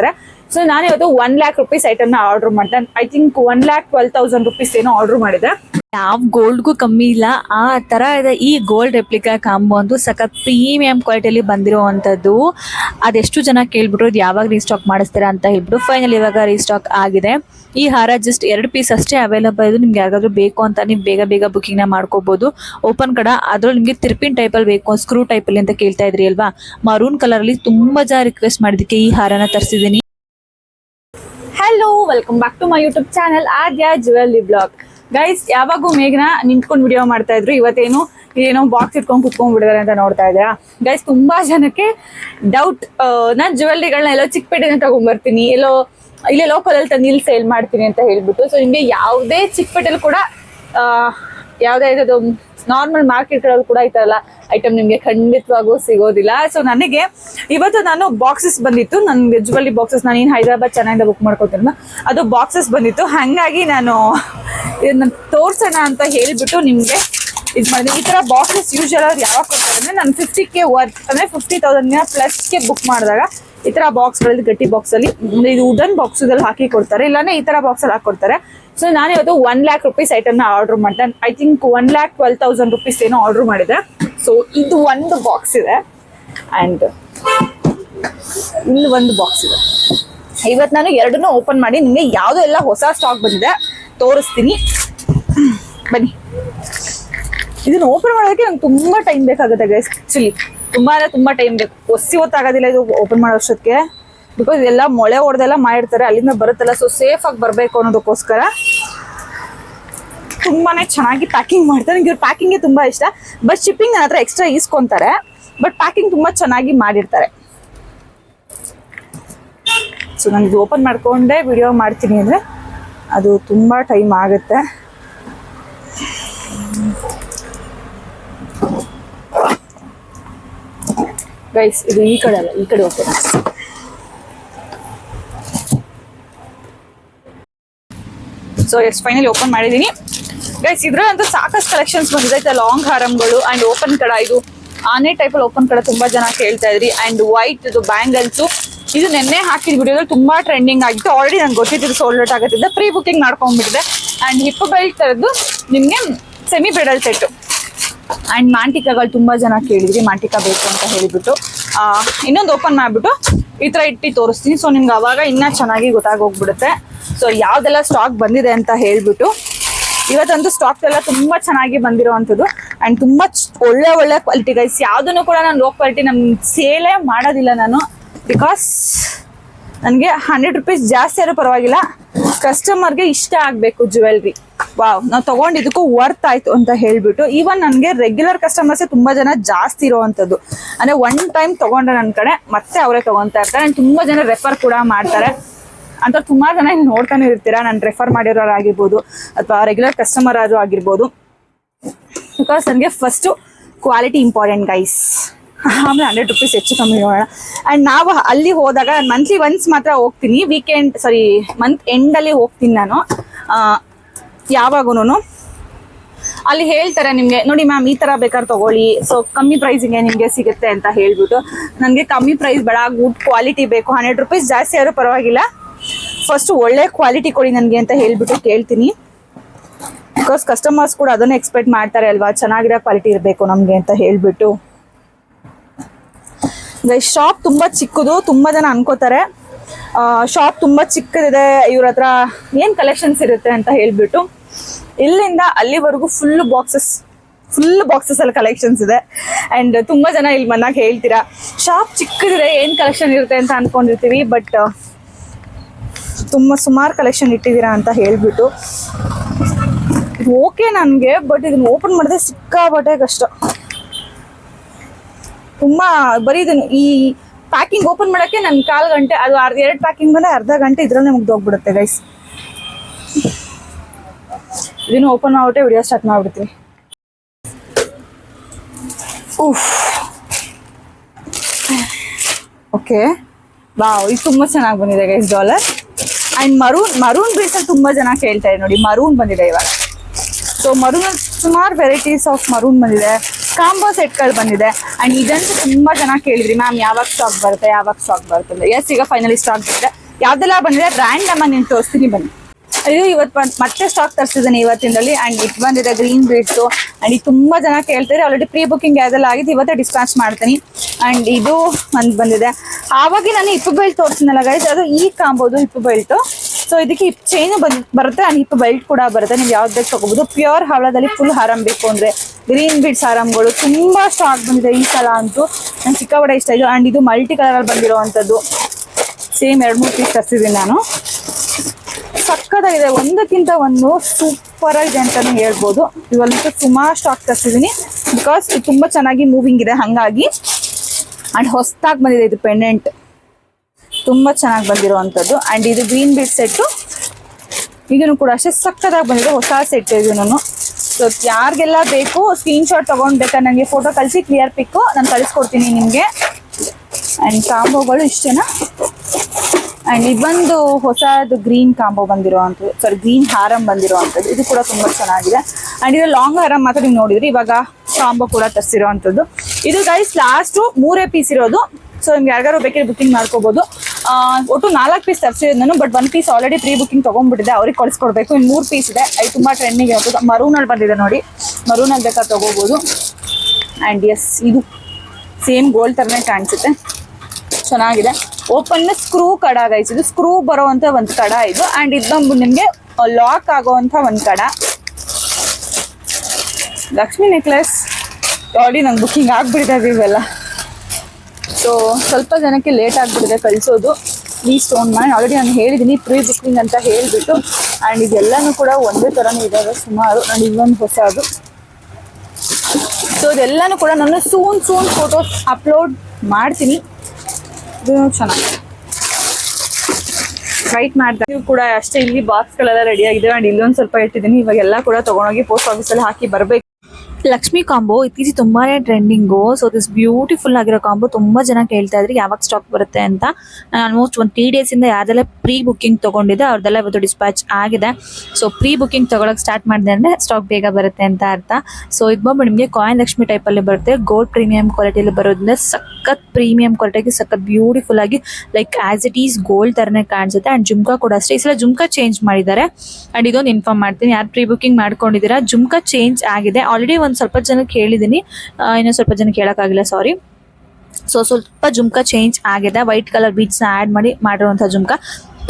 ಕೊಡ್ತಾರೆ ಸೊ ನಾನು ಯಾವುದು ಒನ್ ಲ್ಯಾಕ್ ರುಪೀಸ್ ಐಟಮ್ನ ಆರ್ಡರ್ ಮಾಡಿದೆ. I think one lakh twelve thousand rupees ಏನೋ ಆರ್ಡರ್ ಮಾಡಿದೆ. ಯಾವ ಗೋಲ್ಡ್ಗೂ ಕಮ್ಮಿ ಇಲ್ಲ. ಆ ತರ ಇದೆ ಈ ಗೋಲ್ಡ್ ರೆಪ್ಲಿಕಾ ಕಾಂಬೋ ಒಂದು ಸಖತ್ ಪ್ರೀಮಿಯಂ ಕ್ವಾಲಿಟಿಯಲ್ಲಿ ಬಂದಿರುವಂಥದ್ದು. ಅದೆಷ್ಟು ಜನ ಕೇಳ್ಬಿಟ್ರು, ಇದು ಯಾವಾಗ ರೀಸ್ಟಾಕ್ ಮಾಡಿಸ್ತೀರಾ ಅಂತ ಹೇಳ್ಬಿಟ್ಟು ಫೈನಲ್ ಇವಾಗ ರೀಸ್ಟಾಕ್ ಆಗಿದೆ. ಈ ಹಾರ ಜಸ್ಟ್ ಎರಡು ಪೀಸ್ ಅಷ್ಟೇ ಅವೈಲಬಲ್ ಇದು. ನಿಮ್ಗೆ ಯಾರಾದರೂ ಬೇಕು ಅಂತ ನೀವು ಬೇಗ ಬೇಗ ಬುಕಿಂಗ್ನ ಮಾಡ್ಕೋಬಹುದು ಓಪನ್ ಕಡ ಅದ್ರಲ್ಲಿ ನಿಮಗೆ ತಿರ್ಪಿನ್ ಟೈಪಲ್ಲಿ ಬೇಕು ಸ್ಕ್ರೂ ಟೈಪಲ್ಲಿ ಅಂತ ಕೇಳ್ತಾ ಇದ್ರಿ ಅಲ್ವಾ? ಮರೂನ್ ಕಲರಲ್ಲಿ ತುಂಬಾ ಜನ ರಿಕ್ವೆಸ್ಟ್ ಮಾಡಿದ್ದಕ್ಕೆ ಈ ಹಾರನ ತರಿಸಿದ್ದೀನಿ. Hello welcome back to my YouTube channel Aadya jewellery blog guys ಯಾವಾಗೂ ಮೇಘನ ನಿಂತ್ಕೊಂಡು ವಿಡಿಯೋ ಮಾಡ್ತಾ ಇದ್ರು. ಇವತ್ತೇನು ಏನೋ ಬಾಕ್ಸ್ ಇಟ್ಕೊಂಡು ಕುತ್ಕೊಂಡ್ ಬಿಡಿದಾರೆ ಅಂತ ನೋಡ್ತಾ ಇದ್ದೀರಾ? ಗೈಸ್ ತುಂಬಾ ಜನಕ್ಕೆ ಡೌಟ್ ನಾನು ಜ್ಯುವೆಲ್ರಿಗಳನ್ನ ಎಲ್ಲೋ ಚಿಕ್ಕಪೇಟೆನ ತಗೊಂಡ್ಬರ್ತೀನಿ ಎಲ್ಲೋ ಇಲ್ಲೇ ಲೋಕಲಲ್ಲಿ ಇಲ್ಲಿ ಸೇಲ್ ಮಾಡ್ತೀನಿ ಅಂತ ಹೇಳ್ಬಿಟ್ಟು. ಸೊ ನಿಮಗೆ ಯಾವುದೇ ಚಿಕ್ಕಪೇಟೆಲಿ ಕೂಡ ಯಾವುದೇ ಇದು ನಾರ್ಮಲ್ ಮಾರ್ಕೆಟ್ಗಳಲ್ಲಿ ಕೂಡ ಈ ಥರ ಐಟಮ್ ನಿಮಗೆ ಖಂಡಿತವಾಗೂ ಸಿಗೋದಿಲ್ಲ. ಸೊ ನನಗೆ ಇವತ್ತು ನಾನು ಬಾಕ್ಸಸ್ ಬಂದಿತ್ತು. ನನ್ನ ಜ್ಯುವೆಲ್ರಿ ಬಾಕ್ಸಸ್ ನಾನು ಏನು ಹೈದರಾಬಾದ್ ಚೆನ್ನಾಗಿಂದ ಬುಕ್ ಮಾಡ್ಕೊತೀನ ಅದು ಬಾಕ್ಸಸ್ ಬಂದಿತ್ತು. ಹಾಗಾಗಿ ನಾನು ಇದನ್ನ ತೋರ್ಸೋಣ ಅಂತ ಹೇಳಿಬಿಟ್ಟು ನಿಮಗೆ ಇದು ಮಾಡಿದೆ. ಈ ಥರ ಬಾಕ್ಸಸ್ ಯೂಶಲ್ ಅವ್ರು ಯಾವಾಗ ಕೊಡ್ತಾರೆ ಅಂದರೆ, ನಾನು ಫಿಫ್ಟಿ ಕೆ ವರ್ತ್ ಅಂದರೆ ಫಿಫ್ಟಿ ತೌಸಂಡ್ನ ಪ್ಲಸ್ಗೆ ಬುಕ್ ಮಾಡಿದಾಗ ಈ ತರ ಬಾಕ್ಸ್ಗಳಲ್ಲಿ, ಗಟ್ಟಿ ಬಾಕ್ಸಲ್ಲಿ ಇದು ವುಡನ್ ಬಾಕ್ಸಲ್ಲಿ ಹಾಕಿ ಕೊಡ್ತಾರೆ, ಇಲ್ಲಾಂದ್ರೆ ಈ ತರ ಬಾಕ್ಸ್ ಅಲ್ಲಿ ಹಾಕೊಡ್ತಾರೆ ಸೊ ನಾನು ಇವತ್ತು ಒನ್ ಲ್ಯಾಕ್ ರುಪೀಸ್ ಐಟಮ್ನ ಆರ್ಡರ್ ಮಾಡಿದೆ. I think one lakh twelve thousand rupees ಏನೋ ಆರ್ಡರ್ ಮಾಡಿದೆ. ಸೊ ಇದು ಒಂದು ಬಾಕ್ಸ್ ಇದೆ. ಅಂಡ್ ಇಲ್ಲಿ ಒಂದು ಬಾಕ್ಸ್ ಇದೆ. ಇವತ್ತು ನಾನು ಎರಡನ್ನೂ ಓಪನ್ ಮಾಡಿ, ನಿಮಗೆ ಯಾವುದೋ ಎಲ್ಲ ಹೊಸ ಸ್ಟಾಕ್ ಬಂದಿದೆ, ತೋರಿಸ್ತೀನಿ. ಬನ್ನಿ. ಇದನ್ನ ಓಪನ್ ಮಾಡೋದಕ್ಕೆ ನಂಗೆ ತುಂಬಾ ಟೈಮ್ ಬೇಕಾಗುತ್ತೆ ಗೈಸ್ ಆಕ್ಚುಲಿ ತುಂಬಾ ಅಂದ್ರೆ ತುಂಬಾ ಟೈಮ್ ಬೇಕು. ಒಸಿ ಹೊತ್ತಾಗೋದಿಲ್ಲ ಇದು ಓಪನ್ ಮಾಡೋ ಅಷ್ಟೊತ್ತಿಗೆ. ಬಿಕಾಸ್ ಇದೆಲ್ಲ ಮೊಳೆ ಹೊಡೆದೆಲ್ಲ ಮಾಡಿರ್ತಾರೆ, ಅಲ್ಲಿಂದ ಬರುತ್ತಲ್ಲ ಸೊ ಸೇಫ್ ಆಗಿ ಬರಬೇಕು ಅನ್ನೋದಕ್ಕೋಸ್ಕರ. ತುಂಬಾನೇ ಚೆನ್ನಾಗಿ ಪ್ಯಾಕಿಂಗ್ ಮಾಡ್ತಾರೆ. ನನಗೆ ಇವ್ರ ಪ್ಯಾಕಿಂಗ್ಗೆ ತುಂಬಾ ಇಷ್ಟ. ಬಟ್ ಶಿಪ್ಪಿಂಗ್ ನನ್ನ ಹತ್ರ ಎಕ್ಸ್ಟ್ರಾ ಈಸ್ಕೊಂತಾರೆ. ಬಟ್ ಪ್ಯಾಕಿಂಗ್ ತುಂಬಾ ಚೆನ್ನಾಗಿ ಮಾಡಿರ್ತಾರೆ. ಸೊ ನಾನು ಇದು ಓಪನ್ ಮಾಡ್ಕೊಂಡೇ ವಿಡಿಯೋ ಮಾಡ್ತೀನಿ ಅಂದರೆ ಅದು ತುಂಬ ಟೈಮ್ ಆಗುತ್ತೆ. ಗೈಸ್ ಇದು ಈ ಕಡೆ ಅಲ್ಲ, ಈ ಕಡೆ open so yes finally open ಮಾಡಿದ್ದೀನಿ. ಗೈಸ್ ಇದ್ರಲ್ಲಂತೂ ಸಾಕಷ್ಟು ಕಲೆಕ್ಷನ್ಸ್ ಬಂದಿದೆ. ಲಾಂಗ್ ಹಾರಮ್ಗಳು ಅಂಡ್ ಓಪನ್ ಕಡ, ಇದು ಆನೆ ಟೈಪಲ್ಲಿ ಓಪನ್ ಕಡ ತುಂಬಾ ಜನ ಕೇಳ್ತಾ ಇದ್ರಿ. ಅಂಡ್ ವೈಟ್ ಇದು ಬ್ಯಾಂಗಲ್ಸು ಇದು ನೆನ್ನೆ ಹಾಕಿದ ವಿಡಿಯೋದಲ್ಲಿ ತುಂಬಾ ಟ್ರೆಂಡಿಂಗ್ ಆಗಿತ್ತು ಆಲ್ರೆಡಿ ನಂಗೆ ಗೊತ್ತಿದ್ದು ಸೋಲ್ಡ್ ಔಟ್ ಆಗುತ್ತಿದ್ದೆ ಪ್ರೀ ಬುಕಿಂಗ್ ಮಾಡ್ಕೊಂಡ್ಬಿಟ್ಟಿದೆ. ಅಂಡ್ ಹಿಪ್ ಬೆಲ್ಟ್ ತರದ್ದು ನಿಮಗೆ ಸೆಮಿ ಬ್ರೆಡಲ್ ಸೆಟ್ಟು ಅಂಡ್ ಮಾಂಟಿಕಾಗಳು ತುಂಬಾ ಜನ ಕೇಳಿದ್ರಿ ಮಾಂಟಿಕಾ ಬೇಕು ಅಂತ ಹೇಳಿಬಿಟ್ಟು ಇನ್ನೊಂದು ಓಪನ್ ಮಾಡ್ಬಿಟ್ಟು ಈ ತರ ಇಟ್ಟು ತೋರಿಸ್ತೀನಿ. ಸೊ ನಿಮ್ಗೆ ಅವಾಗ ಇನ್ನ ಚೆನ್ನಾಗಿ ಗೊತ್ತಾಗೋಗ್ಬಿಡುತ್ತೆ. ಸೊ ಯಾವ್ದೆಲ್ಲ ಸ್ಟಾಕ್ ಬಂದಿದೆ ಅಂತ ಹೇಳ್ಬಿಟ್ಟು, ಇವತ್ತಂತೂ ಸ್ಟಾಕ್ ಎಲ್ಲ ತುಂಬಾ ಚೆನ್ನಾಗಿ ಬಂದಿರೋವಂಥದ್ದು. ಅಂಡ್ ತುಂಬಾ ಒಳ್ಳೆ ಒಳ್ಳೆ ಕ್ವಾಲಿಟಿ ಗೈಸ್ ಯಾವ್ದನ್ನು ಕೂಡ ನಾನು ಲೋ ಕ್ವಾಲಿಟಿ ನಮ್ ಸೇಲೇ ಮಾಡೋದಿಲ್ಲ ನಾನು. ಬಿಕಾಸ್ ನನಗೆ ಹಂಡ್ರೆಡ್ ರುಪೀಸ್ ಜಾಸ್ತಿ ಆದರೂ ಪರವಾಗಿಲ್ಲ. ಕಸ್ಟಮರ್ಗೆ ಇಷ್ಟ ಆಗಬೇಕು ಜ್ಯುವೆಲ್ರಿ ವಾವ್, ನಾವು ತಗೊಂಡಿದ್ದಕ್ಕೂ ವರ್ತ್ ಆಯ್ತು ಅಂತ ಹೇಳ್ಬಿಟ್ಟು ಈವನ್ ನನಗೆ ರೆಗ್ಯುಲರ್ ಕಸ್ಟಮರ್ಸೇ ತುಂಬಾ ಜನ ಜಾಸ್ತಿ ಇರುವಂಥದ್ದು. ಅಂದ್ರೆ ಒನ್ ಟೈಮ್ ತಗೊಂಡ್ರೆ ನನ್ನ ಕಡೆ, ಮತ್ತೆ ಅವರೇ ತಗೊಂತಾ ಇರ್ತಾರೆ. ತುಂಬಾ ಜನ ರೆಫರ್ ಕೂಡ ಮಾಡ್ತಾರೆ. ಅಂತ ತುಂಬಾ ಜನ ನೋಡ್ತಾನೆ ಇರ್ತೀರಾ? ನಾನು ರೆಫರ್ ಮಾಡಿರೋರಾಗಿರ್ಬೋದು, ಅಥವಾ ರೆಗ್ಯುಲರ್ ಕಸ್ಟಮರ್ ಆದರೂ ಆಗಿರ್ಬೋದು. ಬಿಕಾಸ್ ನನಗೆ ಫಸ್ಟು ಕ್ವಾಲಿಟಿ ಇಂಪಾರ್ಟೆಂಟ್ ಗೈಸ್ ಆಮೇಲೆ ಹಂಡ್ರೆಡ್ ರುಪೀಸ್ ಹೆಚ್ಚು ಕಮ್ಮಿ ನೋಡೋಣ. ಆ್ಯಂಡ್ ನಾವು ಅಲ್ಲಿ ಹೋದಾಗ ಮಂತ್ಲಿ ಒನ್ಸ್ ಮಾತ್ರ ಹೋಗ್ತೀನಿ. ವೀಕೆಂಡ್ ಸಾರಿ ಮಂತ್ ಎಂಡಲ್ಲಿ ಹೋಗ್ತೀನಿ ನಾನು. ಯಾವಾಗೂ ಅಲ್ಲಿ ಹೇಳ್ತಾರೆ ನಿಮಗೆ, ನೋಡಿ ಮ್ಯಾಮ್, ಈ ತರ ಬೇಕಾದ್ರೆ ತಗೊಳ್ಳಿ. ಸೊ ಕಮ್ಮಿ ಪ್ರೈಸಿಗೆ ನಿಮಗೆ ಸಿಗುತ್ತೆ ಅಂತ ಹೇಳ್ಬಿಟ್ಟು ನನಗೆ ಕಮ್ಮಿ ಪ್ರೈಸ್ ಬೇಡ ಗುಡ್ ಕ್ವಾಲಿಟಿ ಬೇಕು. ಹಂಡ್ರೆಡ್ ರುಪೀಸ್ ಜಾಸ್ತಿ ಆದರೂ ಪರವಾಗಿಲ್ಲ. ಫಸ್ಟ್ ಒಳ್ಳೆ ಕ್ವಾಲಿಟಿ ಕೊಡಿ ನನಗೆ ಅಂತ ಹೇಳ್ಬಿಟ್ಟು ಕೇಳ್ತೀನಿ. ಬಿಕಾಸ್ ಕಸ್ಟಮರ್ಸ್ ಕೂಡ ಅದನ್ನ ಎಕ್ಸ್ಪೆಕ್ಟ್ ಮಾಡ್ತಾರೆ ಅಲ್ವಾ? ಚೆನ್ನಾಗಿರೋ ಕ್ವಾಲಿಟಿ ಇರಬೇಕು ನಮಗೆ ಅಂತ ಹೇಳ್ಬಿಟ್ಟು. ಶಾಪ್ ತುಂಬಾ ಚಿಕ್ಕದು, ತುಂಬಾ ಜನ ಅನ್ಕೋತಾರೆ. ಶಾಪ್ ತುಂಬಾ ಚಿಕ್ಕದಿದೆ, ಇವ್ರ ಹತ್ರ ಏನ್ ಕಲೆಕ್ಷನ್ಸ್ ಇರುತ್ತೆ ಅಂತ ಹೇಳ್ಬಿಟ್ಟು. ಇಲ್ಲಿಂದ ಅಲ್ಲಿವರೆಗೂ ಫುಲ್ ಬಾಕ್ಸಸ್ ಫುಲ್ ಬಾಕ್ಸಸ್ ಅಲ್ಲಿ ಕಲೆಕ್ಷನ್ಸ್ ಇದೆ. ಅಂಡ್ ತುಂಬಾ ಜನ ಇಲ್ಲಿ ಬಂದಾಗ ಹೇಳ್ತೀರಾ ಶಾಪ್ ಚಿಕ್ಕದಿದೆ, ಏನ್ ಕಲೆಕ್ಷನ್ ಇರುತ್ತೆ ಅಂತ ಅನ್ಕೊಂಡಿರ್ತೀವಿ ಬಟ್ ತುಂಬಾ ಸುಮಾರು ಕಲೆಕ್ಷನ್ ಇಟ್ಟಿದ್ದೀರಾ ಅಂತ ಹೇಳ್ಬಿಟ್ಟು. ಓಕೆ ನನಗೆ ಬಟ್ ಇದನ್ನ ಓಪನ್ ಮಾಡಿದ್ರೆ ಸಿಕ್ಕಾಬಟ್ಟೆ ಕಷ್ಟ. ತುಂಬಾ, ಬರೀ ಇದನ್ನು, ಈ ಪ್ಯಾಕಿಂಗ್ ಓಪನ್ ಮಾಡಕ್ಕೆ ನನ್ನ ಕಾಲು ಗಂಟೆ, ಅದು ಅರ್ಧ, ಎರಡು ಪ್ಯಾಕಿಂಗ್ ಬಂದ್ರೆ ಅರ್ಧ ಗಂಟೆ ಇದ್ರಲ್ಲೇ ಮುಗ್ದೋಗ್ಬಿಡುತ್ತೆ ಗೈಸ್ ಇದನ್ನು ಓಪನ್ ಮಾಡ್ಬಿಟ್ಟೆ ವಿಡಿಯೋ ಸ್ಟಾರ್ಟ್ ಮಾಡಿಬಿಡ್ತೀನಿ. ಉಫ್. ಓಕೆ. ವಾವ್, ಇದು ತುಂಬಾ ಚೆನ್ನಾಗಿ ಬಂದಿದೆ guys dollar and maroon maroon ಬೇಸಲ್ಲಿ ತುಂಬಾ ಜನ ಕೇಳ್ತಾರೆ ನೋಡಿ ಮರೂನ್ ಬಂದಿದೆ ಇವಾಗ. ಸೊ ಮರೂನ್ ಸುಮಾರು ವೆರೈಟೀಸ್ ಆಫ್ ಮರೂನ್ ಬಂದಿದೆ. ಕಾಂಬೋ ಸೆಟ್ಗಳು ಬಂದಿದೆ. ಆ್ಯಂಡ್ ಇದಂತೂ ತುಂಬಾ ಜನ ಕೇಳಿದ್ರಿ ಮ್ಯಾಮ್ ಯಾವಾಗ ಸ್ಟಾಕ್ ಬರುತ್ತೆ, ಯಾವಾಗ ಸ್ಟಾಕ್ ಬರುತ್ತೆ? ಎಸ್ ಈಗ ಫೈನಲಿ ಸ್ಟಾಕ್ ಬರುತ್ತೆ ಯಾವುದೆಲ್ಲ ಬಂದಿದೆ? ರ್ಯಾಂಡಮ್ ಆಗಿ ನೀನು ತೋರಿಸ್ತೀನಿ, ಬನ್ನಿ. ಅಯ್ಯೋ ಇವತ್ತು ಮತ್ತೆ ಸ್ಟಾಕ್ ತರಿಸಿದ್ದೀನಿ ಇವತ್ತಿನಲ್ಲಿ ಅಂಡ್ ಇಟ್ ಬಂದಿದೆ ಗ್ರೀನ್ ಬೀಡ್ಸು ಅಂಡ್ ಇದು ತುಂಬಾ ಜನ ಕೇಳ್ತಾರೆ ಆಲ್ರೆಡಿ ಪ್ರೀ ಬುಕಿಂಗ್ ಯಾವ್ದೆಲ್ಲ ಆಗಿದೆ. ಇವತ್ತೇ ಡಿಸ್ಪ್ಯಾಚ್ ಮಾಡ್ತೀನಿ. ಅಂಡ್ ಇದು ಒಂದು ಬಂದಿದೆ. ಆವಾಗ ನಾನು ಇಪ್ಪು ಬೆಲ್ಟ್ ತೋರಿಸಿನಲ್ಲ ಗೈಸ್ ಅದು ಈ ಕಾಂಬೋದು ಇಪ್ಪು ಬೆಲ್ಟು ಸೊ ಇದಕ್ಕೆ ಹಿಪ್ ಚೈನು ಬಂದ್, ಬರುತ್ತೆ. ಅಂಡ್ ಹಿಪ್ ಬೆಲ್ಟ್ ಕೂಡ ಬರುತ್ತೆ. ನೀವು ಯಾವ್ದು ಬೇಕು ತಗೋಬಹುದು. ಪ್ಯೂರ್ ಹವಳದಲ್ಲಿ ಫುಲ್ ಹಾರಂ ಬೇಕು ಅಂದ್ರೆ. ಗ್ರೀನ್ ಬೀಡ್ಸ್ ಹಾರಂಗಳು ತುಂಬಾ ಸ್ಟಾಕ್ ಬಂದಿದೆ ಈ ಸಲ ಅಂತೂ. ನಂಗೆ ಸಿಕ್ಕಾಪಟ್ಟೆ ಇಷ್ಟ ಇದು. ಅಂಡ್ ಇದು ಮಲ್ಟಿ ಕಲರ್ ಅಲ್ಲಿ ಬಂದಿರುವಂತದ್ದು ಸೇಮ್ ಎರಡು, ಮೂರು ಪೀಸ್ ತರಿಸಿದ್ದೀನಿ ನಾನು. ಸಕ್ಕತ್ತಾಗಿದೆ ಒಂದಕ್ಕಿಂತ ಒಂದು ಸೂಪರ್ ಆಗಿದೆ ಅಂತಾನೆ ಹೇಳ್ಬೋದು. ಇವಲ್ಲಂತೂ ಸುಮಾರು ಸ್ಟಾಕ್ ತರ್ಸಿದೀನಿ. ಬಿಕಾಸ್ ಇದು ತುಂಬಾ ಚೆನ್ನಾಗಿ ಮೂವಿಂಗ್ ಇದೆ, ಹಂಗಾಗಿ. ಅಂಡ್ ಹೊಸದಾಗಿ ಬಂದಿದೆ ಇದು ಪೆಂಡೆಂಟ್ ತುಂಬಾ ಚೆನ್ನಾಗಿ ಬಂದಿರುವಂತದ್ದು ಅಂಡ್ ಇದು ಗ್ರೀನ್ ಬೀಟ್ ಸೆಟ್ಟು ಇದನ್ನು ಕೂಡ ಅಷ್ಟೇ ಸಕ್ಕತ್ತಾಗಿ ಬಂದಿದೆ. ಹೊಸ ಸೆಟ್ ಇದನ್ನು ಸೊ ಯಾರಿಗೆಲ್ಲ ಬೇಕು ಸ್ಕ್ರೀನ್ ಶಾಟ್ ತಗೊಂಡ್ಬೇಕಾ ನನಗೆ ಫೋಟೋ ಕಳಿಸಿ ಕ್ಲಿಯರ್ ಪಿಕ್ಕು ನಾನು ಕಳಿಸ್ಕೊಡ್ತೀನಿ ನಿಮಗೆ. ಅಂಡ್ ಕಾಂಬೋಗಳು ಇಷ್ಟೇನಾ? ಅಂಡ್ ಇದೊಂದು ಹೊಸದು ಗ್ರೀನ್ ಕಾಂಬೋ ಬಂದಿರುವಂಥದ್ದು ಸಾರಿ ಗ್ರೀನ್ ಹಾರಂ ಬಂದಿರುವಂಥದ್ದು. ಇದು ಕೂಡ ತುಂಬಾ ಚೆನ್ನಾಗಿದೆ. ಅಂಡ್ ಇದು ಲಾಂಗ್ ಹಾರಂ ಮಾತ್ರ ನೀವು ನೋಡಿದ್ರಿ ಇವಾಗ ಕಾಂಬೋ ಕೂಡ ತರಿಸಿರುವಂಥದ್ದು. ಇದು ಗೈಸ್ ಲಾಸ್ಟು ಮೂರೇ ಪೀಸ್ ಇರೋದು. ಸೊ ನಿಮ್ಗೆ ಯಾರಿಗಾರು ಬೇಕಾದ್ರೆ ಬುಕ್ಕಿಂಗ್ ಮಾಡ್ಕೋಬಹುದು ಆ, ಒಟ್ಟು ನಾಲ್ಕು ಪೀಸ್ ತರಿಸಿರೋದು ನಾನು but one piece already pre booking ತೊಗೊಂಡ್ಬಿಟ್ಟಿದೆ. ಅವ್ರಿಗೆ ಕಳಿಸ್ಕೊಡ್ಬೇಕು. ಇನ್ನು ಮೂರು ಪೀಸ್ ಇದೆ. ಅದು ತುಂಬಾ ಟ್ರೆಂಡಿಂಗ್ ಇರೋದು ಮರೂನಲ್ಲಿ ಬಂದಿದೆ ನೋಡಿ. ಮರೂನಲ್ಲಿ ಬೇಕಾದ್ರೆ ತಗೋಬಹುದು ಆ್ಯಂಡ್ ಎಸ್ ಇದು ಸೇಮ್ ಗೋಲ್ಡ್ ಥರನೇ ಕಾಣಿಸುತ್ತೆ. ಚೆನ್ನಾಗಿದೆ. ಓಪನ್ ಸ್ಕ್ರೂ ಕಡ ಗೈಸ್ ಇದು ಸ್ಕ್ರೂ ಬರುವಂತ ಒಂದು ಕಡ ಇದು. ಅಂಡ್ ಇದೊಂದು ನಿಮ್ಗೆ ಲಾಕ್ ಆಗುವಂತ ಒಂದು ಕಡ. ಲಕ್ಷ್ಮಿ ನೆಕ್ಲೆಸ್ ಆಲ್ರೆಡಿ ನಂಗೆ ಬುಕ್ಕಿಂಗ್ ಆಗ್ಬಿಟ್ಟಿದೆ ಇವೆಲ್ಲ. ಸೊ ಸ್ವಲ್ಪ ಜನಕ್ಕೆ ಲೇಟ್ ಆಗ್ಬಿಡಿದೆ ಕಳಿಸೋದು. ಪ್ಲೀಸ್ ಸ್ಟೋನ್ ಮಾಡಿ ಆಲ್ರೆಡಿ ನಾನು ಹೇಳಿದ್ದೀನಿ ಪ್ರೀ ಬುಕಿಂಗ್ ಅಂತ ಹೇಳಿಬಿಟ್ಟು. ಆ್ಯಂಡ್ ಇದೆಲ್ಲನೂ ಕೂಡ ಒಂದೇ ಥರನೇ ಇದ್ದಾವೆ ಸುಮಾರು. ನಾನು ಇದೊಂದು ಹೊಸದು. ಸೊ ಇದೆಲ್ಲನೂ ಕೂಡ ನಾನು ಸೂನ್ ಸೂನ್ ಫೋಟೋಸ್ ಅಪ್ಲೋಡ್ ಮಾಡ್ತೀನಿ. ಇದು ಚೆನ್ನಾಗಿ ರೈಟ್ ಮಾಡಿದೆ. ಇದು ಕೂಡ ಅಷ್ಟೇ, ಇಲ್ಲಿ ಬಾಕ್ಸ್ಗಳೆಲ್ಲ ರೆಡಿ ಆಗಿದೆ ಅಂಡ್ ಇಲ್ಲೊಂದು ಸ್ವಲ್ಪ ಇಟ್ಟಿದ್ದೀನಿ. ಇವಾಗ ಎಲ್ಲಾ ಕೂಡ ತಗೊಂಡೋಗಿ ಪೋಸ್ಟ್ ಆಫೀಸಲ್ಲಿ ಹಾಕಿ ಬರಬೇಕು. ಲಕ್ಷ್ಮಿ ಕಾಂಬೋ ಇತ್ತೀಚೆಗೆ ತುಂಬಾನೇ ಟ್ರೆಂಡಿಂಗು ಸೊ ದಿಸ್ ಬ್ಯೂಟಿಫುಲ್ ಆಗಿರೋ ಕಾಂಬೋ ತುಂಬಾ ಜನ ಕೇಳ್ತಾ ಇದ್ರಿ. ಯಾವಾಗ ಸ್ಟಾಕ್ ಬರುತ್ತೆ ಅಂತ. ನಾನು ಆಲ್ಮೋಸ್ಟ್ ಒಂದು ತ್ರೀ ಡೇಸ್ ಇಂದ ಯಾವ್ದೆಲ್ಲ ಪ್ರೀ ಬುಕ್ಕಿಂಗ್ ತಗೊಂಡಿದೆ ಅವ್ರದ್ದೆಲ್ಲ ಇವತ್ತು ಡಿಸ್ಪ್ಯಾಚ್ ಆಗಿದೆ. ಸೊ ಪ್ರೀ ಬುಕ್ಕಿಂಗ್ ತಗೊಳಕ್ ಸ್ಟಾರ್ಟ್ ಮಾಡಿದೆ ಅಂದ್ರೆ ಸ್ಟಾಕ್ ಬೇಗ ಬರುತ್ತೆ ಅಂತ ಅರ್ಥ. ಸೊ ಇದು ಬಂದು ನಿಮಗೆ ಕಾಯಿನ್ ಲಕ್ಷ್ಮಿ ಟೈಪ್ ಅಲ್ಲಿ ಬರುತ್ತೆ. ಗೋಲ್ಡ್ ಪ್ರೀಮಿಯಂ ಕ್ವಾಲಿಟಿಯಲ್ಲಿ ಬರೋದ್ರಿಂದ ಸಖತ್ ಪ್ರೀಮಿಯಂ ಕ್ವಾಲಿಟಿಗೆ ಸಖತ್ ಬ್ಯೂಟಿಫುಲ್ ಆಗಿ like as it is gold ತರನೇ ಕಾಣಿಸುತ್ತೆ. ಅಂಡ್ ಜುಮ್ಕಾ ಕೂಡ ಅಷ್ಟೇ. ಈ ಸಲ ಜುಮ್ಕಾ ಚೇಂಜ್ ಮಾಡಿದ್ದಾರೆ. ಅಂಡ್ ಇದೊಂದು ಇನ್ಫಾರ್ಮ್ ಮಾಡ್ತೀನಿ. ಯಾರು ಪ್ರೀ ಬುಕ್ಕಿಂಗ್ ಮಾಡ್ಕೊಂಡಿದ್ದೀರಾ, ಜುಮ್ಕಾ ಚೇಂಜ್ ಆಗಿದೆ. ಆಲ್ರೆಡಿ ಸ್ವಲ್ಪ ಜನಕ್ಕೆ ಹೇಳಿದ್ದೀನಿ ಇನ್ನೂ ಸ್ವಲ್ಪ ಜನಕ್ಕೆ ಹೇಳೋಕ್ಕಾಗಿಲ್ಲ ಸಾರಿ ಸೊ ಸ್ವಲ್ಪ ಜುಮ್ಕಾ ಚೇಂಜ್ ಆಗಿದೆ. ವೈಟ್ ಕಲರ್ ಬೀಡ್ಸ್ನ ಆ್ಯಡ್ ಮಾಡಿ ಮಾಡಿರುವಂಥ ಜುಮ್ಕಾ.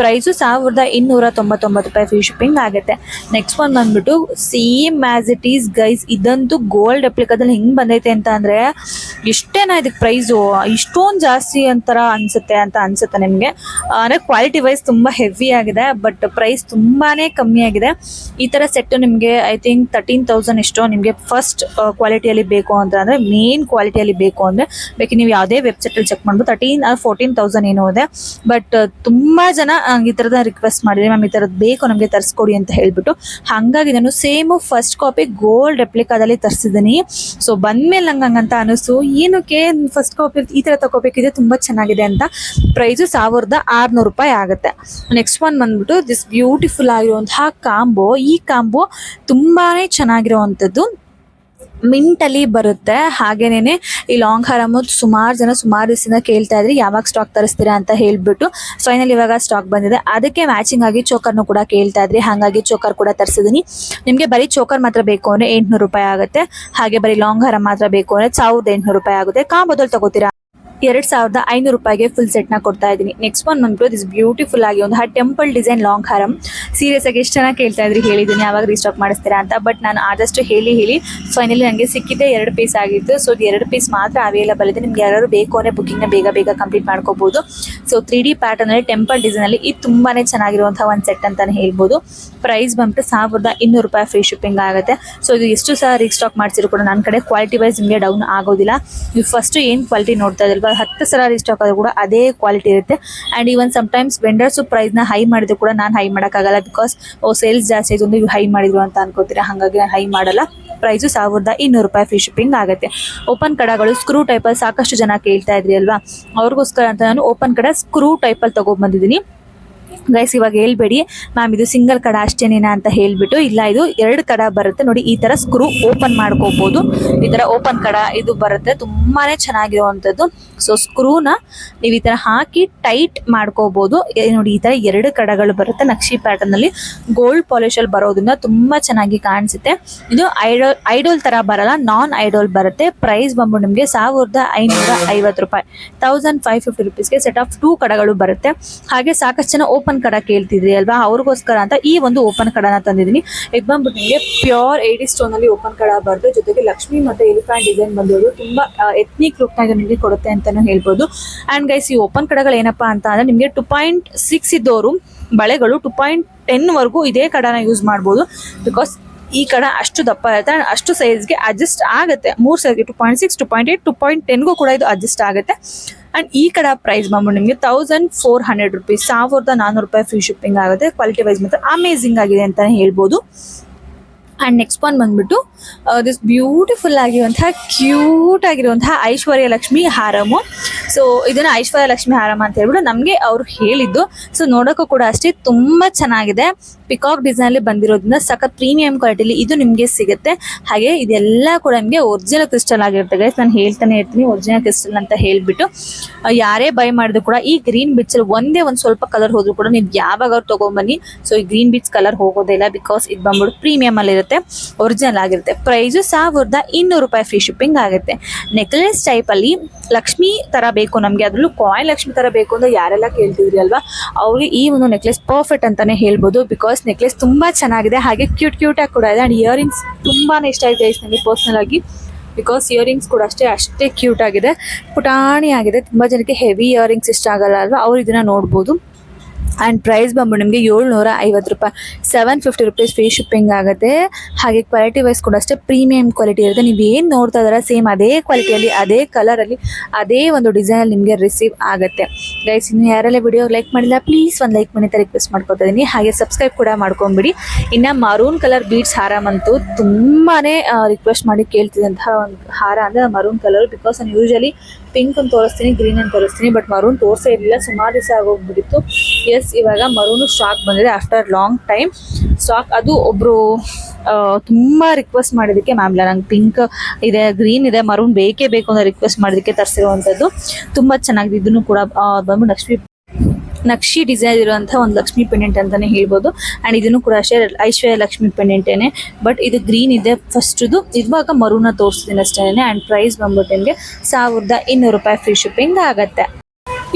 ಪ್ರೈಸು ಸಾವಿರದ ಇನ್ನೂರ ತೊಂಬತ್ತೊಂಬತ್ತು ರೂಪಾಯಿ ಫ್ರೀ ಶಿಪ್ಪಿಂಗ್ ಆಗುತ್ತೆ. ನೆಕ್ಸ್ಟ್ ಒನ್ ಬಂದ್ಬಿಟ್ಟು same as it is guys ಇದಂತೂ ಗೋಲ್ಡ್ ರೆಪ್ಲಿಕಾದಲ್ಲಿ ಹೆಂಗೆ ಬಂದೈತೆ ಅಂತ ಅಂದರೆ ಇಷ್ಟೇನಾ ಇದಕ್ಕೆ ಪ್ರೈಸು ಇಷ್ಟೊಂದು ಜಾಸ್ತಿ ಅಂತರ ಅನಿಸುತ್ತೆ ಅಂತ ಅನಿಸುತ್ತೆ ನಿಮಗೆ. ಅಂದರೆ ಕ್ವಾಲಿಟಿ ವೈಸ್ ತುಂಬ ಹೆವಿ ಆಗಿದೆ ಬಟ್ ಪ್ರೈಸ್ ತುಂಬಾ ಕಮ್ಮಿ ಆಗಿದೆ. ಈ ಥರ ಸೆಟ್ ನಿಮಗೆ ಐ ಥಿಂಕ್ ತರ್ಟೀನ್ ತೌಸಂಡ್ ಎಷ್ಟೋ ನಿಮಗೆ ಫಸ್ಟ್ ಕ್ವಾಲಿಟಿಯಲ್ಲಿ ಬೇಕು ಅಂತ ಅಂದರೆ ಮೇನ್ ಕ್ವಾಲಿಟಿಯಲ್ಲಿ ಬೇಕು ಅಂದರೆ, ಬೇಕಿ. ನೀವು ಯಾವುದೇ ವೆಬ್ಸೈಟಲ್ಲಿ ಚೆಕ್ ಮಾಡ್ಬೋದು ತರ್ಟೀನ್ ಫೋರ್ಟೀನ್ ತೌಸಂಡ್ ಏನೋ ಇದೆ. ಬಟ್ ತುಂಬ ಜನ ಈ ತರದ ರಿಕ್ವೆಸ್ಟ್ ಮಾಡಿದ್ರಿ ಮ್ಯಾಮ್ ಈ ಥರದ್ದು ಬೇಕು, ನಮಗೆ ತರಿಸ್ಕೊಡಿ ಅಂತ ಹೇಳಿಬಿಟ್ಟು, ಹಂಗಾಗಿ ನಾನು ಸೇಮ್ ಫಸ್ಟ್ ಕಾಪಿ ಗೋಲ್ಡ್ ರೆಪ್ಲಿಕಾದಲ್ಲಿ ತರಿಸಿದ್ದೀನಿ. ಸೊ ಬಂದ್ಮೇಲೆ ನಂಗೆ ಹಂಗಂತ ಅನಿಸ್ತು ಏನಕ್ಕೆ ಫಸ್ಟ್ ಕಾಪಿ ಈ ತರ ತಗೋಬೇಕಿದೆ ತುಂಬಾ ಚೆನ್ನಾಗಿದೆ ಅಂತ? ಪ್ರೈಸು ಸಾವಿರದ ಆರುನೂರು ರೂಪಾಯಿ ಆಗುತ್ತೆ. ನೆಕ್ಸ್ಟ್ ಒನ್ ಬಂದ್ಬಿಟ್ಟು ದಿಸ್ ಬ್ಯೂಟಿಫುಲ್ ಆಗಿರುವಂತಹ ಕಾಂಬೋ, ಈ ಕಾಂಬೋ ತುಂಬಾನೇ ಚೆನ್ನಾಗಿರುವಂಥದ್ದು. ಮಿಂಟಲ್ಲಿ ಬರುತ್ತೆ. ಹಾಗೇನೇನೆ ಈ ಲಾಂಗ್ ಹಾರಮ್ ಸುಮಾರು ಜನ ಸುಮಾರು ದಿವಸದಿಂದ ಕೇಳ್ತಾ ಇದ್ರಿ, ಯಾವಾಗ ಸ್ಟಾಕ್ ತರಿಸ್ತೀರಾ ಅಂತ ಹೇಳ್ಬಿಟ್ಟು. ಫೈನಲ್ ಇವಾಗ ಸ್ಟಾಕ್ ಬಂದಿದೆ. ಅದಕ್ಕೆ ಮ್ಯಾಚಿಂಗ್ ಆಗಿ ಚೋಕರ್ನು ಕೂಡ ಕೇಳ್ತಾ ಇದ್ರಿ. ಹಾಗಾಗಿ ಚೋಕರ್ ಕೂಡ ತರಿಸಿದೀನಿ. ನಿಮಗೆ ಬರೀ ಚೋಕರ್ ಮಾತ್ರ ಬೇಕು ಅಂದ್ರೆ ಎಂಟ್ನೂರು ರೂಪಾಯಿ ಆಗುತ್ತೆ. ಹಾಗೆ ಬರೀ ಲಾಂಗ್ ಹಾರ ಮಾತ್ರ ಬೇಕು ಅಂದ್ರೆ ಸಾವಿರದ ಎಂಟ್ನೂರು ರೂಪಾಯಿ ಆಗುತ್ತೆ. ಕಾಂಬೋದಲ್ಲಿ ತಗೋತೀರಾ? ಎರಡ್ ಸಾವಿರದ ಐನೂರು ರೂಪಾಯಿಗೆ ಫುಲ್ ಸೆಟ್ನ ಕೊಡ್ತಾ ಇದ್ದೀನಿ. ನೆಕ್ಸ್ಟ್ ಒನ್ ಬಂದ್ಬಿಟ್ಟು ದಿಸ್ ಬ್ಯೂಟಿಫುಲ್ ಆಗಿ ಒಂದು ಟೆಂಪಲ್ ಡಿಸೈನ್ ಲಾಂಗ್ ಹಾರಂ ಸೀರಿಯಸ್ ಆಗಿ ಎಷ್ಟು ಚೆನ್ನಾಗಿ ಕೇಳ್ತಾ ಇದ್ರಿ ಹೇಳಿದ್ದೀನಿ, ಯಾವಾಗ ರೀಸ್ಟಾಕ್ ಮಾಡಿಸ್ತೀರಾ ಅಂತ. ಬಟ್ ನಾನು ಆದಷ್ಟು ಹೇಳಿ ಹೇಳಿ ಫೈನಲಿ ನನಗೆ ಸಿಕ್ಕಿದ್ದೆ ಎರಡು ಪೀಸ್ ಆಗಿತ್ತು. ಸೊ ಇದು ಎರಡು ಪೀಸ್ ಮಾತ್ರ ಅವೈಲೇಬಲ್ ಇದೆ. ನಿಮ್ಗೆ ಯಾರು ಬೇಕು ಅಂದರೆ ಬುಕಿಂಗ್ನ ಬೇಗ ಬೇಗ ಕಂಪ್ಲೀಟ್ ಮಾಡ್ಕೋಬಹುದು ಸೊ ತ್ರೀ ಡಿ ಪ್ಯಾಟರ್ನಲ್ಲಿ ಟೆಂಪಲ್ ಡಿಸೈನಲ್ಲಿ ಇದು ತುಂಬಾನೇ ಚೆನ್ನಾಗಿರುವಂತಹ ಒಂದು ಸೆಟ್ ಅಂತಾನೆ ಹೇಳ್ಬೋದು. ಪ್ರೈಸ್ ಬಂದ್ಬಿಟ್ಟು ಸಾವಿರದ ಇನ್ನೂರು ರೂಪಾಯಿ ಫ್ರೀ ಶಿಪ್ಪಿಂಗ್ ಆಗುತ್ತೆ. ಸೊ ಇದು ಎಷ್ಟು ಸಹ ರೀಸ್ಟಾಕ್ ಮಾಡಿಸಿದ್ರು ಕೂಡ ನನ್ನ ಕಡೆ ಕ್ವಾಲಿಟಿ ವೈಸ್ ನಿಮಗೆ ಡೌನ್ ಆಗೋದಿಲ್ಲ. ನೀವು ಫಸ್ಟ್ ಏನು ಕ್ವಾಲಿಟಿ ನೋಡ್ತಾ ಇದ್ರಲ್ವ ಹತ್ತು ಸಲ ರೀಸ್ಟಾಕ್ ಆದರೂ ಕೂಡ ಅದೇ ಕ್ವಾಲಿಟಿ ಇರುತ್ತೆ. ಆ್ಯಂಡ್ ಈವನ್ ಸಮ್ಟೈಮ್ಸ್ ವೆಂಡರ್ಸು ಪ್ರೈಸ್ನ ಹೈ ಮಾಡಿದ್ರು ಕೂಡ ನಾನು ಹೈ ಮಾಡೋಕ್ಕಾಗಲ್ಲ ಬಿಕಾಸ್ ಸೇಲ್ಸ್ ಜಾಸ್ತಿ ಆಯಿತು ಒಂದು ಹೈ ಮಾಡಿದ್ರು ಅಂತ ಅನ್ಕೋತೀರಾ? ಹಾಗಾಗಿ ನಾನು ಹೈ ಮಾಡಲ್ಲ. ಪ್ರೈಸು ಸಾವಿರದ ಇನ್ನೂರು ರೂಪಾಯಿ ಫ್ರೀ ಶಿಪ್ಪಿಂಗ್ ಆಗುತ್ತೆ. ಓಪನ್ ಕಡಗಳು ಸ್ಕ್ರೂ ಟೈಪಲ್ಲಿ ಸಾಕಷ್ಟು ಜನ ಕೇಳ್ತಾ ಇದ್ರಿ ಅಲ್ವಾ? ಅವ್ರಿಗೋಸ್ಕರ ಅಂತ ನಾನು ಓಪನ್ ಕಡ ಸ್ಕ್ರೂ ಟೈಪಲ್ಲಿ ತೊಗೊಂಡ್ಬಂದಿದ್ದೀನಿ ಗೈಸ್ ಇವಾಗ ಹೇಳ್ಬೇಡಿ. ಮ್ಯಾಮ್ ಇದು ಸಿಂಗಲ್ ಕಡ ಅಷ್ಟೇನೇನಾ ಅಂತ ಹೇಳ್ಬಿಟ್ಟು, ಇಲ್ಲ, ಇದು ಎರಡು ಕಡ ಬರುತ್ತೆ. ನೋಡಿ, ಈ ತರ ಸ್ಕ್ರೂ ಓಪನ್ ಮಾಡ್ಕೋಬಹುದು ಈ ತರ ಓಪನ್ ಕಡ ಇದು ಬರುತ್ತೆ. ತುಂಬಾನೇ ಚೆನ್ನಾಗಿರುವಂತದ್ದು ಸೊ ಸ್ಕ್ರೂನ ನೀವು ಈ ತರ ಹಾಕಿ ಟೈಟ್ ಮಾಡ್ಕೋಬಹುದು ನೋಡಿ, ಈ ತರ ಎರಡು ಕಡಗಳು ಬರುತ್ತೆ. ನಕ್ಷಿ ಪ್ಯಾಟರ್ನ್ ಅಲ್ಲಿ ಗೋಲ್ಡ್ ಪಾಲಿಶ್ ಅಲ್ಲಿ ಬರೋದ್ರಿಂದ ತುಂಬಾ ಚೆನ್ನಾಗಿ ಕಾಣಿಸುತ್ತೆ. ಇದು ಐಡೋಲ್ ಐಡೋಲ್ ತರ ಬರಲ್ಲ. ನಾನ್ ಐಡೋಲ್ ಬರುತ್ತೆ. ಪ್ರೈಸ್ ಬಂದು ನಿಮಗೆ ಸಾವಿರದ ಐನೂರ ಐವತ್ತು ರೂಪಾಯಿ. ತೌಸಂಡ್ ಫೈವ್ ಫಿಫ್ಟಿ ರುಪೀಸ್ಗೆ ಸೆಟ್ ಆಫ್ ಟೂ ಕಡಗಳು ಬರುತ್ತೆ. ಹಾಗೆ ಸಾಕಷ್ಟು ಜನ ಓಪನ್ ಕಡ ಕೇಳ್ತಿದ್ರಿ ಅಲ್ವಾ? ಅವ್ರಿಗೋಸ್ಕರ ಅಂತ ಈ ಒಂದು ಓಪನ್ ಕಡನ ತಂದಿದ್ದೀನಿ. ಇದು ಬಂದ್ಬಿಟ್ಟು ನಿಮಗೆ ಪ್ಯೂರ್ ಏಡಿ ಸ್ಟೋನ್ ಅಲ್ಲಿ ಓಪನ್ ಕಡ ಬರುತ್ತೆ ಜೊತೆಗೆ ಲಕ್ಷ್ಮಿ ಮತ್ತೆ ಎಲಿಫ್ಯಾಂಟ್ ಡಿಸೈನ್ ಬಂದಿರೋದು ತುಂಬಾ ಎತ್ನಿಕ್ ಲುಕ್ ನಾಗ ನಿಮಗೆ ಕೊಡುತ್ತೆ ಅಂತಾನು ಹೇಳ್ಬೋದು. ಅಂಡ್ ಗೈಸ್ ಈ ಓಪನ್ ಕಡಗಳು ಏನಪ್ಪಾ ಅಂತ ಅಂದ್ರೆ ನಿಮಗೆ ಟು ಪಾಯಿಂಟ್ ಸಿಕ್ಸ್ ಇದ್ದವರು ಬಳೆಗಳು ಟು ಪಾಯಿಂಟ್ ಟೆನ್ ವರೆಗೂ ಇದೇ ಕಡನ ಯೂಸ್ ಮಾಡ್ಬೋದು. ಬಿಕಾಸ್ ಈ ಕಡ ಅಷ್ಟು ದಪ್ಪ ಇರುತ್ತೆ ಅಂಡ್ ಅಷ್ಟು ಸೈಜ್ಗೆ ಅಡ್ಜಸ್ಟ್ ಆಗುತ್ತೆ. ಮೂರು ಸೈಜ್ಗೆ two point six two point eight two point ಟೆನ್ಗೂ ಕೂಡ ಇದು ಅಡ್ಜಸ್ಟ್ ಆಗುತ್ತೆ. ಅಂಡ್ ಈ ಕಡೆ ಪ್ರೈಸ್ ಬಂದ್ಬಿಟ್ಟು ನಿಮಗೆ ತೌಸಂಡ್ ಫೋರ್ ಹಂಡ್ರೆಡ್ ರುಪೀಸ್ ಸಾವಿರದ ನಾನ್ನೂರು ರೂಪಾಯಿ ಫ್ರೀ ಶಿಪ್ಪಿಂಗ್ ಆಗುತ್ತೆ. ಕ್ವಾಲಿಟಿ ವೈಸ್ ಮಾತ್ರ ಅಮೇಝಿಂಗ್ ಆಗಿದೆ ಅಂತಲೇ ಹೇಳ್ಬೋದು. ಆ್ಯಂಡ್ ನೆಕ್ಸ್ಟ್ ಒನ್ ಬಂದ್ಬಿಟ್ಟು ದಿಸ್ ಬ್ಯೂಟಿಫುಲ್ ಆಗಿರುವಂತಹ ಕ್ಯೂಟ್ ಆಗಿರುವಂತಹ ಐಶ್ವರ್ಯ ಲಕ್ಷ್ಮಿ ಹಾರಮು ಸೊ ಇದನ್ನ ಐಶ್ವರ್ಯ ಲಕ್ಷ್ಮಿ ಹಾರಮ ಅಂತ ಹೇಳ್ಬಿಟ್ಟು ನಮಗೆ ಅವ್ರು ಹೇಳಿದ್ದು. ಸೊ ನೋಡೋಕ್ಕೂ ಕೂಡ ಅಷ್ಟೇ ತುಂಬ ಚೆನ್ನಾಗಿದೆ. ಪಿಕಾಕ್ ಡಿಸೈನಲ್ಲಿ ಬಂದಿರೋದ್ರಿಂದ ಸಖತ್ ಪ್ರೀಮಿಯಂ ಕ್ವಾಲಿಟಿಲಿ ಇದು ನಿಮಗೆ ಸಿಗುತ್ತೆ. ಹಾಗೆ ಇದೆಲ್ಲ ಕೂಡ ನಿಮಗೆ ಒರಿಜಿನಲ್ ಕ್ರಿಸ್ಟಲ್ ಗೈಸ್ ನಾನು ಹೇಳ್ತಾನೆ ಇರ್ತೀನಿ ಒರಿಜಿನಲ್ ಕ್ರಿಸ್ಟಲ್ ಅಂತ ಹೇಳಿಬಿಟ್ಟು. ಆ, ಯಾರೇ ಬೈ ಮಾಡಿದ್ರು ಕೂಡ ಈ ಗ್ರೀನ್ ಬಿಚ್ಚಲ್ಲಿ ಒಂದೇ ಒಂದು ಸ್ವಲ್ಪ ಕಲರ್ ಹೋದ್ರು ಕೂಡ ನೀವು ಯಾವಾಗ ತೊಗೊಂಬನ್ನಿ ಸೊ ಈ ಗ್ರೀನ್ ಬಿಚ್ ಕಲರ್ ಹೋಗೋದಿಲ್ಲ ಬಿಕಾಸ್ ಇದು ಬಂದ್ಬಿಟ್ಟು ಪ್ರೀಮಿಯಂ ಅಲ್ಲಿ ಒರಿಜಿನಲ್ ಆಗಿರುತ್ತೆ. ಪ್ರೈಸು ಸಾವಿರದ ಇನ್ನೂರು ರೂಪಾಯಿ ಫ್ರೀ ಶಿಪ್ಪಿಂಗ್ ಆಗುತ್ತೆ. ನೆಕ್ಲೆಸ್ ಟೈಪ್ ಅಲ್ಲಿ ಲಕ್ಷ್ಮಿ ತರ ಬೇಕು ನಮಗೆ. ಅದರಲ್ಲೂ ಕಾಯಿನ್ ಲಕ್ಷ್ಮಿ ತರ ಬೇಕು ಅಂತ ಯಾರೆಲ್ಲ ಕೇಳ್ತಿದ್ರಿ ಅಲ್ವಾ? ಅವ್ರಿಗೆ ಈ ಒಂದು ನೆಕ್ಲೆಸ್ ಪರ್ಫೆಕ್ಟ್ ಅಂತಾನೆ ಹೇಳ್ಬೋದು. ಬಿಕಾಸ್ ನೆಕ್ಲೆಸ್ ತುಂಬಾ ಚೆನ್ನಾಗಿದೆ. ಹಾಗೆ ಕ್ಯೂಟ್ ಕ್ಯೂಟಾಗಿ ಕೂಡ ಇದೆ. ಅಂಡ್ ಇಯರಿಂಗ್ಸ್ ತುಂಬಾ ಇಷ್ಟ ಆಗಿದೆ ನನಗೆ ಪರ್ಸ್ನಲ್ ಆಗಿ. ಬಿಕಾಸ್ ಇಯರಿಂಗ್ಸ್ ಕೂಡ ಅಷ್ಟೇ ಅಷ್ಟೇ ಕ್ಯೂಟ್ ಆಗಿದೆ. ಪುಟಾಣಿ ಆಗಿದೆ. ತುಂಬಾ ಜನಕ್ಕೆ ಹೆವಿ ಇಯರಿಂಗ್ಸ್ ಇಷ್ಟ ಆಗಲ್ಲ ಅಲ್ವಾ? ಅವ್ರು ಇದನ್ನ ನೋಡ್ಬೋದು. ಆ್ಯಂಡ್ ಪ್ರೈಸ್ ಬಂದ್ಬಿಟ್ಟು ನಿಮಗೆ ಏಳ್ನೂರ ಐವತ್ತು ರೂಪಾಯಿ. Seven fifty rupees free shipping ಆಗುತ್ತೆ. ಹಾಗೆ ಕ್ವಾಲಿಟಿ ವೈಸ್ ಕೂಡ ಅಷ್ಟೇ ಪ್ರೀಮಿಯಂ ಕ್ವಾಲಿಟಿ ಇರುತ್ತೆ. ನೀವು ಏನು ನೋಡ್ತಾ ಇದ್ದಾರ ಸೇಮ್ ಅದೇ ಕ್ವಾಲಿಟಿಯಲ್ಲಿ ಅದೇ ಕಲರಲ್ಲಿ ಅದೇ ಒಂದು ಡಿಸೈನಲ್ಲಿ ನಿಮಗೆ ರಿಸೀವ್ ಆಗುತ್ತೆ. ಗೈಸ್ ಇನ್ನು ಯಾರೆಲ್ಲ ವಿಡಿಯೋ ಲೈಕ್ ಮಾಡಿಲ್ಲ ಪ್ಲೀಸ್ ಒಂದು ಲೈಕ್ ಮಾಡಿ ರಿಕ್ವೆಸ್ಟ್ ಮಾಡ್ಕೊತಾ ಇದ್ದೀನಿ ಹಾಗೆ ಸಬ್ಸ್ಕ್ರೈಬ್ ಕೂಡ ಮಾಡ್ಕೊಂಬಿಡಿ ಇನ್ನು ಮರೂನ್ ಕಲರ್ ಬೀಡ್ಸ್ ಹಾರ ಅಂತೂ ತುಂಬಾ ರಿಕ್ವೆಸ್ಟ್ ಮಾಡಿ ಕೇಳ್ತಿದ್ದಂತಹ ಒಂದು ಹಾರ ಅಂದರೆ ಮರೂನ್ ಕಲರ್ ಬಿಕಾಸ್ ನಾನು ಯೂಶಲಿ ಪಿಂಕ್ ಅಂತ ತೋರಿಸ್ತೀನಿ, ಗ್ರೀನ್ ಅಂತ ತೋರಿಸ್ತೀನಿ ಬಟ್ ಮರೂನ್ ತೋರಿಸೇ ಇರಲಿಲ್ಲ ಸುಮಾರು ದಿವಸ ಆಗೋಗ್ಬಿಟ್ಟಿತ್ತು. ಎಸ್ ಇವಾಗ ಮರೂನು ಸ್ಟಾಕ್ ಬಂದಿದೆ ಆಫ್ಟರ್ ಲಾಂಗ್ ಟೈಮ್ ಸ್ಟಾಕ್ ಅದು ಒಬ್ಬರು ತುಂಬ ರಿಕ್ವೆಸ್ಟ್ ಮಾಡಿದ್ದಕ್ಕೆ ಮ್ಯಾಮ್ ಇಲ್ಲ, ನಂಗೆ ಪಿಂಕ್ ಇದೆ ಗ್ರೀನ್ ಇದೆ ಮರೂನ್ ಬೇಕೇ ಬೇಕು ಅಂತ ರಿಕ್ವೆಸ್ಟ್ ಮಾಡೋದಕ್ಕೆ ತರಿಸಿರುವಂಥದ್ದು ತುಂಬ ಚೆನ್ನಾಗಿದೆ, ಇದನ್ನು ಕೂಡ ಬಂದು ನೆಕ್ಸ್ಟ್ ಲಕ್ಷ್ಮಿ ನಕ್ಷಿ ಡಿಸೈನ್ ಇರುವಂತಹ ಒಂದು ಲಕ್ಷ್ಮಿ ಪೆಂಡೆಂಟ್ ಅಂತಾನೆ ಹೇಳ್ಬೋದು. ಅಂಡ್ ಇದನ್ನು ಕೂಡ ಅಷ್ಟೇ ಐಶ್ವರ್ಯ ಲಕ್ಷ್ಮಿ ಪೆಂಡೆಂಟೇನೆ ಬಟ್ ಇದು ಗ್ರೀನ್ ಇದೆ. ಫಸ್ಟ್ ಇದು ಇವಾಗ ಮರುನ ತೋರಿಸ್ತೀನಿ ಅಷ್ಟೇನೆ ಅಂಡ್ ಪ್ರೈಸ್ ಬಂದ್ಬಿಟ್ಟು ನಿಮಗೆ ಸಾವಿರದ ಇನ್ನೂರು ರೂಪಾಯಿ ಫ್ರೀ ಶಿಪ್ಪಿಂಗ್ ಆಗುತ್ತೆ.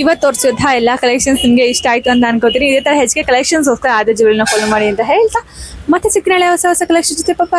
ಇವತ್ತು ತೋರಿಸಿದ ಎಲ್ಲ ಕಲೆಕ್ಷನ್ಸ್ ನಿಮಗೆ ಇಷ್ಟ ಆಯ್ತು ಅಂತ ಅನ್ಕೋತೀನಿ. ಇದೇ ತರ ಹೆಚ್ಚಿಗೆ ಕಲೆಕ್ಷನ್ಸ್ ಹೋಗ್ತಾರೆ ಆದ ಜೀವನ ಫಾಲೋ ಮಾಡಿ ಅಂತ ಹೇಳ್ತಾ. ಮತ್ತೆ ಸಿಕ್ಕನಾಳೆ ಹೊಸ ಹೊಸ ಕಲೆಕ್ಷನ್ ಜೊತೆ ಪಾಪ